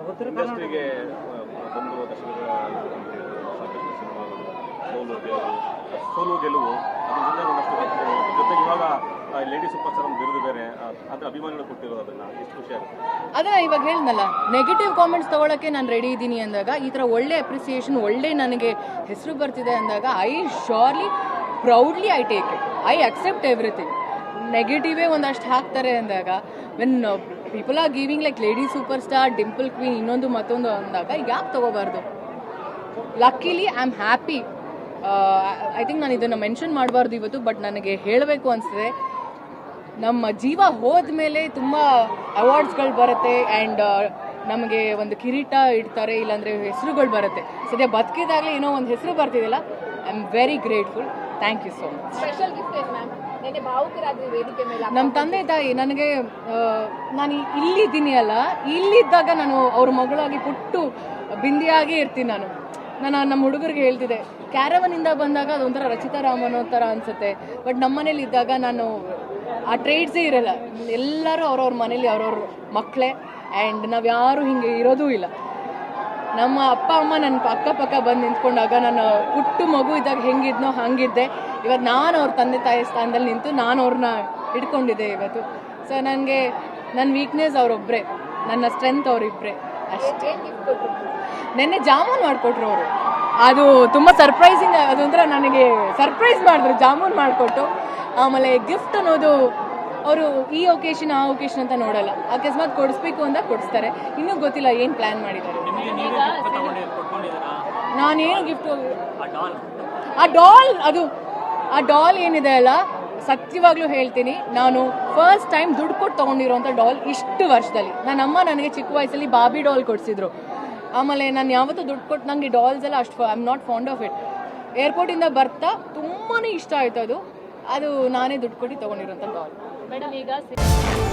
ಇಂಡಸ್ಟ್ರಿಗೆ ಬಂದಿರುವ ದಶಕಗಳ ಸಾಕಷ್ಟು ಸಿನಿಮಾಗಳು ಸೋಲು ಗೆಲುವು. ಸೋಲು ಜೊತೆಗೆ ಇವಾಗ ಲೇಡಿ ಸೂಪರ್ ಸ್ಟಾರ್ ಬಿರುದು ಬೇರೆ. ಆ, ಅದ್ರ ಅಭಿಮಾನಿಗಳು ಕೊಟ್ಟಿರೋದು ಅದನ್ನ. ಎಷ್ಟು ಖುಷಿ ಆಗುತ್ತೆ. ಅದೇ ಇವಾಗ ಹೇಳ್ದಲ್ಲ ನೆಗೆಟಿವ್ ಕಾಮೆಂಟ್ಸ್ ತಗೊಳಕ್ಕೆ ನಾನು ರೆಡಿ ಇದ್ದೀನಿ ಅಂದಾಗ ಈ ಥರ ಒಳ್ಳೆ ಅಪ್ರಿಸಿಯೇಷನ್ ಒಳ್ಳೆ ನನಗೆ ಹೆಸರು ಬರ್ತಿದೆ ಅಂದಾಗ I surely proudly I take it I accept everything ನೆಗೆಟಿವೇ ಒಂದಷ್ಟು ಹಾಕ್ತಾರೆ ಅಂದಾಗ when people are giving like lady super star dimple queen ಇನ್ನೊಂದು ಮತ್ತೊಂದು ಅಂದಾಗ ಯಾಕೆ ತಗೋಬಾರ್ದು? Luckily I am happy I think ನಾನು ಇದನ್ನು ಮೆನ್ಷನ್ ಮಾಡಬಾರ್ದು ಇವತ್ತು ಬಟ್ ನನಗೆ ಹೇಳಬೇಕು ಅನಿಸ್ತದೆ ನಮ್ಮ ಜೀವ ಹೋದ ಮೇಲೆ ತುಂಬ ಅವಾರ್ಡ್ಸ್ಗಳು ಬರುತ್ತೆ ಆ್ಯಂಡ್ ನಮಗೆ ಒಂದು ಕಿರೀಟ ಇಡ್ತಾರೆ, ಇಲ್ಲಾಂದರೆ ಹೆಸರುಗಳು ಬರುತ್ತೆ. ಸದ್ಯ ಬದುಕಿದಾಗಲೇ ಏನೋ ಒಂದು ಹೆಸರು ಬರ್ತಿದೆಯಲ್ಲ? I am very grateful thank you so much special gift ma'am ನಮ್ಮ ತಂದೆ ತಾಯಿ ನನಗೆ ನಾನು ಇಲ್ಲಿದ್ದೀನಿ ಅಲ್ಲ ಇಲ್ಲಿದ್ದಾಗ ನಾನು ಅವ್ರ ಮಗಳಾಗಿ ಪುಟ್ಟು ಬಿಂದಿಯಾಗಿ ಇರ್ತೀನಿ ನಾನು. ನಾನು ನಮ್ಮ ಹುಡುಗರಿಗೆ ಹೇಳ್ತಿದ್ದೆ ಕ್ಯಾರವನಿಂದ ಬಂದಾಗ ಅದೊಂಥರ ರಚಿತಾ ರಾಮನೋ ಥರ ಅನ್ಸುತ್ತೆ. ಬಟ್ ನಮ್ಮ ಮನೇಲಿ ಇದ್ದಾಗ ನಾನು ಆ ಟ್ರೇಡ್ಸೇ ಇರಲ್ಲ. ಎಲ್ಲರೂ ಅವ್ರವ್ರ ಮನೇಲಿ ಅವ್ರವ್ರ ಮಕ್ಕಳೇ. ಆ್ಯಂಡ್ ನಾವು ಯಾರೂ ಹಿಂಗೆ ಇರೋದೂ ಇಲ್ಲ. ನಮ್ಮ ಅಪ್ಪ, ಅಮ್ಮ ನನ್ನ ಪಕ್ಕ ಪಕ್ಕ ಬಂದು ನಿಂತ್ಕೊಂಡಾಗ ನಾನು ಪುಟ್ಟು ಮಗು ಇದ್ದಾಗ ಹೆಂಗಿದ್ನೋ ಹಂಗಿದ್ದೆ. ಇವತ್ತು ನಾನು ಅವ್ರ ತಂದೆ ತಾಯಿ ಸ್ಥಾನದಲ್ಲಿ ನಿಂತು ನಾನು ಅವ್ರನ್ನ ಹಿಡ್ಕೊಂಡಿದ್ದೆ ಇವತ್ತು. ಸೊ ನನಗೆ ನನ್ನ ವೀಕ್ನೆಸ್ ಅವರೊಬ್ಬರೇ ನನ್ನ ಸ್ಟ್ರೆಂತ್ ಅವರಿಬ್ಬರೇ ಅಷ್ಟೇ. ನೆನ್ನೆ ಜಾಮೂನ್ ಮಾಡಿಕೊಟ್ರು ಅವರು. ಅದು ತುಂಬ ಸರ್ಪ್ರೈಸಿಂಗ್ ಅದೊಂಥರ ನನಗೆ ಸರ್ಪ್ರೈಸ್ ಮಾಡಿದ್ರು, ಜಾಮೂನ್ ಮಾಡಿಕೊಟ್ಟು. ಆಮೇಲೆ ಗಿಫ್ಟ್ ಅನ್ನೋದು ಅವರು ಈ ಒಕೇಶನ್ ಆ ಒಕೇಶನ್ ಅಂತ ನೋಡಲ್ಲ. ಅಕಸ್ಮಾತ್ ಕೊಡಿಸ್ಬೇಕು ಅಂತ ಕೊಡಿಸ್ತಾರೆ. ಇನ್ನೂ ಗೊತ್ತಿಲ್ಲ ಏನು ಪ್ಲ್ಯಾನ್ ಮಾಡಿದ್ದಾರೆ. ನಾನೇನು ಗಿಫ್ಟ್ ಆ ಡಾಲ್ ಅದು ಆ ಡಾಲ್ ಏನಿದೆ ಅಲ್ಲ? ಸತ್ಯವಾಗ್ಲೂ ಹೇಳ್ತೀನಿ. ನಾನು ಫಸ್ಟ್ ಟೈಮ್ ದುಡ್ಡು ಕೊಟ್ಟು ತೊಗೊಂಡಿರೋಂಥ ಡಾಲ್ ಇಷ್ಟು ವರ್ಷದಲ್ಲಿ. ನನ್ನ ಅಮ್ಮ ನನಗೆ ಚಿಕ್ಕ ವಯಸ್ಸಲ್ಲಿ ಬಾಬಿ ಡಾಲ್ ಕೊಡಿಸಿದ್ರು. ಆಮೇಲೆ ನಾನು ಯಾವತ್ತೂ ದುಡ್ಡು ಕೊಟ್ಟು ನನಗೆ ಡಾಲ್ಸ್ ಎಲ್ಲ ಅಷ್ಟು I am not fond of it ಏರ್ಪೋರ್ಟಿಂದ ಬರ್ತಾ ತುಂಬಾ ಇಷ್ಟ ಆಯ್ತು ಅದು. ಅದು ನಾನೇ ದುಡ್ಡು ಕೊಟ್ಟು ತೊಗೊಂಡಿರೋಂಥ ಡಾಲ್ मैडम